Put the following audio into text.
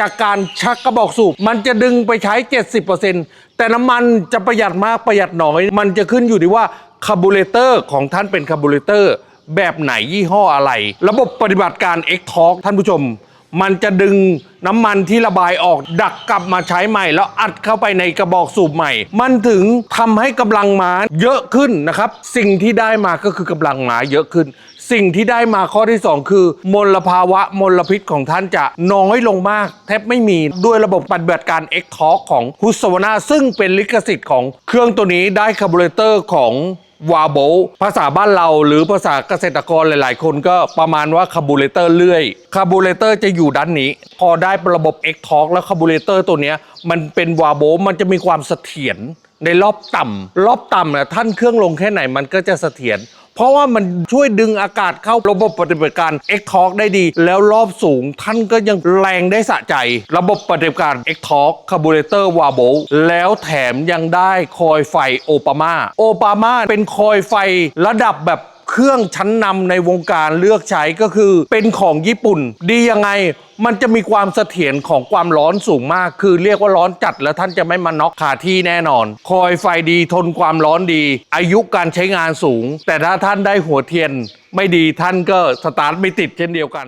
จากการชักกระบอกสูบ มันจะดึงไปใช้ 70%แต่น้ำมันจะประหยัดมากประหยัดน้อย มันจะขึ้นอยู่ที่ว่าคาร์บูเรเตอร์ของท่านเป็นคาร์บูเรเตอร์แบบไหนยี่ห้ออะไร ระบบปฏิบัติการ X-Talk ท่านผู้ชม มันจะดึงน้ำมันที่ระบายออกดักกลับมาใช้ใหม่ แล้วอัดเข้าไปในกระบอกสูบใหม่ มันถึงทำให้กำลังม้าเยอะขึ้นนะครับ สิ่งที่ได้มาก็คือกำลังม้าเยอะขึ้น สิ่งที่ได้มาข้อที่ 2 คือ มลภาวะมลพิษของท่านจะน้อยลงมาก แทบไม่มีด้วยระบบปฏิบัติการ X Torq ของ h u s w a n a ซึ่งเป็นลิขสิทธิ์ของเครื่องตัวนี้ได้คาร์บูเรเตอร์ของ วาโบภาษาบ้านเราหรือภาษาเกษตรกรหลาย ๆ คนก็ประมาณว่าคาร์บูเรเตอร์เลื่อยคาร์บูเรเตอร์จะอยู่ด้านนี้ พอได้ระบบ X Torq แล้วคาร์บูเรเตอร์ตัวเนี้ยมันเป็นวาโบมันจะมีความเสถียร ในรอบต่ำรอบต่ำเนี่ยท่านเครื่องลงแค่ไหนมันก็จะเสถียรเพราะว่ามันช่วยดึงอากาศเข้าระบบปฏิบัติการ X Torq ได้ดี แล้วรอบสูงท่านก็ยังแรงได้สะใจ ระบบปฏิบัติการ X Torq คาร์บูเรเตอร์วาโบแล้วแถมยังได้คอยไฟโอปามาโอปามาเป็นคอยไฟระดับแบบ เครื่องชั้นนำในวงการเลือกใช้ก็คือเป็นของญี่ปุ่น ดียังไงมันจะมีความเสถียรของความร้อนสูงมาก คือเรียกว่าร้อนจัดแล้วท่านจะไม่มาน็อกขาที่แน่นอน คอยไฟดีทนความร้อนดี อายุการใช้งานสูง แต่ถ้าท่านได้หัวเทียนไม่ดีท่านก็สตาร์ทไม่ติดเช่นเดียวกัน